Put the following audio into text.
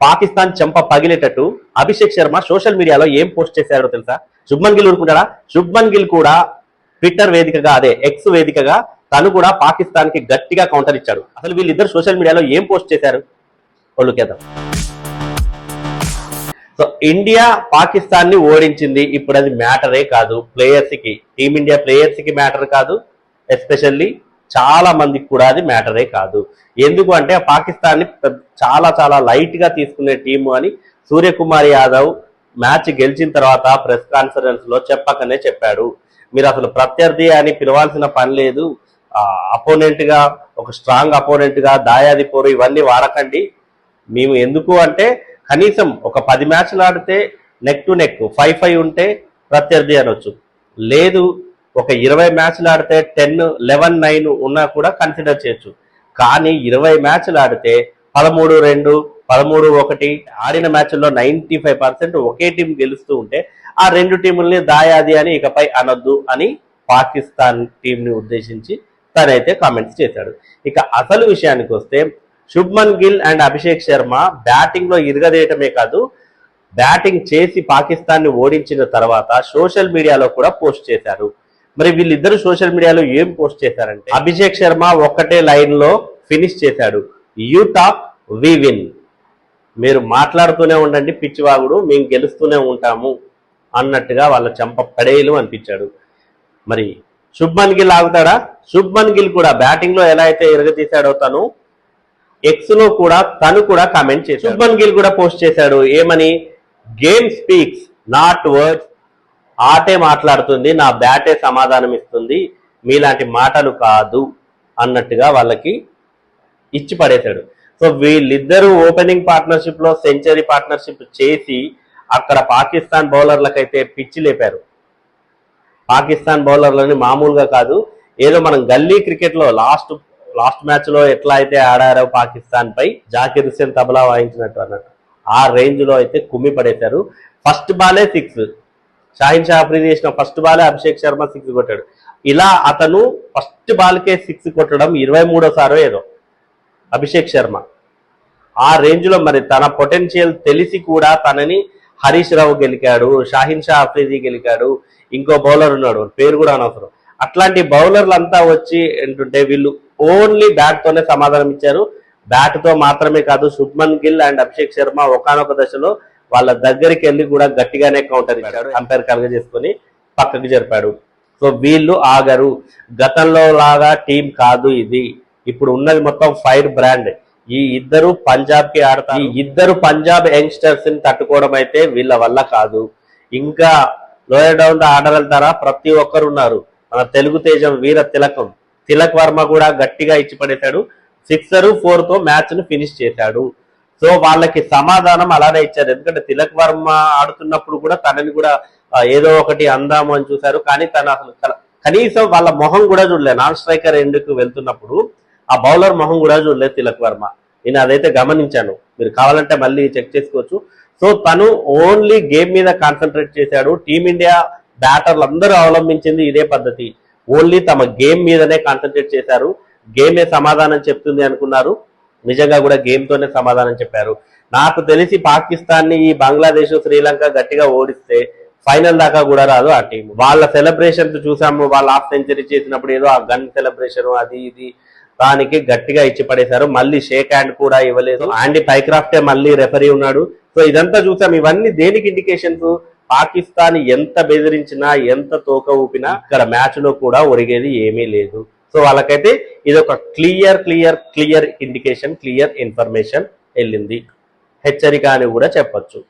పాకిస్తాన్ చెంప పగిలేటట్టు అభిషేక్ శర్మ సోషల్ మీడియాలో ఏం పోస్ట్ చేశారో తెలుసా? శుభ్మన్ గిల్ ఊరుకుంటాడా? శుభ్మన్ గిల్ కూడా ట్విట్టర్ వేదికగా అదే ఎక్స్ వేదికగా తను కూడా పాకిస్తాన్కి గట్టిగా కౌంటర్ ఇచ్చాడు. అసలు వీళ్ళిద్దరు సోషల్ మీడియాలో ఏం పోస్ట్ చేశారు? వాళ్ళు కేద్దాం సో ఇండియా పాకిస్తాన్ని ఓడించింది ఇప్పుడు అది మ్యాటరే కాదు ప్లేయర్స్కి టీమిండియా ప్లేయర్స్కి మ్యాటర్ కాదు ఎస్పెషల్లీ చాలా మందికి కూడా అది మ్యాటరే కాదు. ఎందుకు అంటే పాకిస్తాన్ని చాలా చాలా లైట్గా తీసుకునే టీము అని సూర్యకుమార్ యాదవ్ మ్యాచ్ గెలిచిన తర్వాత ప్రెస్ కాన్ఫరెన్స్లో చెప్పకనే చెప్పాడు. మీరు అసలు ప్రత్యర్థి అని పిలవాల్సిన పని లేదు. అపోనెంట్గా ఒక స్ట్రాంగ్ అపోనెంట్గా దాయాది పోరు ఇవన్నీ వాడకండి. మేము ఎందుకు అంటే కనీసం ఒక పది మ్యాచ్లు ఆడితే neck to neck five five ఉంటే ప్రత్యర్థి అనొచ్చు. లేదు ఒక ఇరవై మ్యాచ్లు ఆడితే టెన్ లెవెన్ నైన్ ఉన్నా కూడా కన్సిడర్ చేయొచ్చు. కానీ ఇరవై మ్యాచ్లు ఆడితే పదమూడు రెండు పదమూడు ఒకటి ఆడిన మ్యాచ్ల్లో నైంటీ ఫైవ్ పర్సెంట్ ఒకే టీం గెలుస్తూ ఉంటే ఆ రెండు టీముల్ని దాయాది అని ఇకపై అనొద్దు అని పాకిస్తాన్ టీంని ఉద్దేశించి తనైతే కామెంట్స్ చేశాడు. ఇక అసలు విషయానికి వస్తే శుభ్మన్ గిల్ అండ్ అభిషేక్ శర్మ బ్యాటింగ్లో ఇరగదేయటమే కాదు బ్యాటింగ్ చేసి పాకిస్తాన్ని ఓడించిన తర్వాత సోషల్ మీడియాలో కూడా పోస్ట్ చేశారు. మరి వీళ్ళిద్దరు సోషల్ మీడియాలో ఏం పోస్ట్ చేశారంటే అభిషేక్ శర్మ ఒక్కటే లైన్లో ఫినిష్ చేశాడు. యూ టాక్ వి విన్ మీరు మాట్లాడుతూనే ఉండండి పిచ్చివాగుడు మేము గెలుస్తూనే ఉంటాము అన్నట్టుగా వాళ్ళ చెంప పడేయలు అనిపించాడు. మరి శుభ్మన్ గిల్ ఆగుతాడా? శుభ్మన్ గిల్ కూడా బ్యాటింగ్లో ఎలా అయితే ఎరగతీశాడో తను ఎక్స్లో కూడా తను కూడా కామెంట్ చేశాడు. శుభ్మన్ గిల్ కూడా పోస్ట్ చేశాడు. ఏమని? గేమ్ స్పీక్స్ నాట్ వర్డ్స్ ఆటే మాట్లాడుతుంది నా బ్యాటే సమాధానం ఇస్తుంది మీలాంటి మాటలు కాదు అన్నట్టుగా వాళ్ళకి ఇచ్చి పడేశాడు. సో వీళ్ళిద్దరూ ఓపెనింగ్ పార్ట్నర్షిప్లో సెంచరీ పార్ట్నర్షిప్ చేసి అక్కడ పాకిస్తాన్ బౌలర్లకైతే పిచ్చి లేపారు. పాకిస్తాన్ బౌలర్లని మామూలుగా కాదు ఏదో మనం గల్లీ క్రికెట్లో లాస్ట్ లాస్ట్ మ్యాచ్లో ఎట్లా అయితే ఆడారో పాకిస్తాన్ పై జాకిర్ హుసేన్ తబలా వాయించినట్టు అన్నట్టు. ఆ రేంజ్లో అయితే కుమ్మి పడేశారు. ఫస్ట్ బాలే సిక్స్. షాహిన్ షా అఫ్రీది చేసిన ఫస్ట్ బాలే అభిషేక్ శర్మ సిక్స్ కొట్టాడు. ఇలా అతను ఫస్ట్ బాల్కే సిక్స్ కొట్టడం ఇరవై మూడోసారో ఏదో. అభిషేక్ శర్మ. ఆ రేంజ్లో మరి తన పొటెన్షియల్ తెలిసి కూడా తనని హరీష్ రావు గెలికాడు షాహిన్ షా అఫ్రీది గెలికాడు ఇంకో బౌలర్ ఉన్నాడు పేరు కూడా అనవసరం. అట్లాంటి బౌలర్లు అంతా వచ్చి ఏంటంటే వీళ్ళు ఓన్లీ బ్యాట్ తోనే సమాధానం ఇచ్చారు. బ్యాట్తో మాత్రమే కాదు శుభ్మన్ గిల్ అండ్ అభిషేక్ శర్మ ఒకనొక దశలో వాళ్ళ దగ్గరికి వెళ్ళి కూడా గట్టిగానే కౌంటర్ ఇచ్చాడు అంపైర్ కలగజేసుకొని పక్కకి జరిపాడు. సో వీళ్ళు ఆగరు. గతంలో లాగా టీం కాదు ఇది. ఇప్పుడు ఉన్నది మొత్తం ఫైర్ బ్రాండ్ ఈ ఇద్దరు పంజాబ్కి ఆడతారు. ఈ ఇద్దరు పంజాబ్ యంగ్స్టర్స్ని తట్టుకోవడం అయితే వీళ్ళ వల్ల కాదు. ఇంకా లోయర్ డౌన్ ఆర్డర్ వెళ్తారా? ప్రతి ఒక్కరు ఉన్నారు. మన తెలుగు తేజం వీర తిలకం. తిలక్ వర్మ కూడా గట్టిగా ఇచ్చి పడేశాడు సిక్సర్ ఫోర్తో మ్యాచ్ను ఫినిష్ చేశాడు. సో వాళ్ళకి సమాధానం అలానే ఇచ్చారు. ఎందుకంటే తిలక్ వర్మ ఆడుతున్నప్పుడు కూడా తనని కూడా ఏదో ఒకటి అందాము అని చూశారు. కానీ తను అసలు కనీసం వాళ్ళ మొహం కూడా చూడలేదు. నాన్ స్ట్రైకర్ ఎండ్కు వెళ్తున్నప్పుడు ఆ బౌలర్ మొహం కూడా చూడలేదు తిలక్ వర్మ. నేను అదైతే గమనించాను. మీరు కావాలంటే మళ్ళీ చెక్ చేసుకోవచ్చు. సో తను ఓన్లీ గేమ్ మీద కాన్సన్ట్రేట్ చేశాడు. టీమిండియా బ్యాటర్లు అందరూ అవలంబించింది ఇదే పద్ధతి. ఓన్లీ తమ గేమ్ మీదనే కాన్సన్ట్రేట్ చేశారు. గేమే సమాధానం చెప్తుంది అనుకున్నారు. నిజంగా కూడా గేమ్తోనే సమాధానం చెప్పారు. నాకు తెలిసి పాకిస్తాన్ని ఈ బంగ్లాదేశ్ శ్రీలంక గట్టిగా ఓడిస్తే ఫైనల్ దాకా కూడా రాదు ఆ టీం వాళ్ళ సెలబ్రేషన్స్ చూసాము వాళ్ళ హాఫ్ సెంచరీ చేసినప్పుడు ఏదో ఆ గన్ సెలబ్రేషన్ అది ఇది దానికి గట్టిగా ఇచ్చి పడేశారు. మళ్ళీ షేక్ హ్యాండ్ కూడా ఇవ్వలేదు. ఆండీ పైక్రాఫ్టే మళ్ళీ రెఫరీ ఉన్నాడు. సో ఇదంతా చూసాం. ఇవన్నీ దేనికి ఇండికేషన్స్ పాకిస్తాన్ ఎంత బెదిరించినా ఎంత తోక ఊపినా ఇక్కడ మ్యాచ్లో కూడా ఒరిగేది ఏమీ లేదు. సో వాళ్ళకైతే ఇది ఒక clear clear clear indication clear information వెళ్ళింది. హెచ్చరిక అని కూడా చెప్పచ్చు.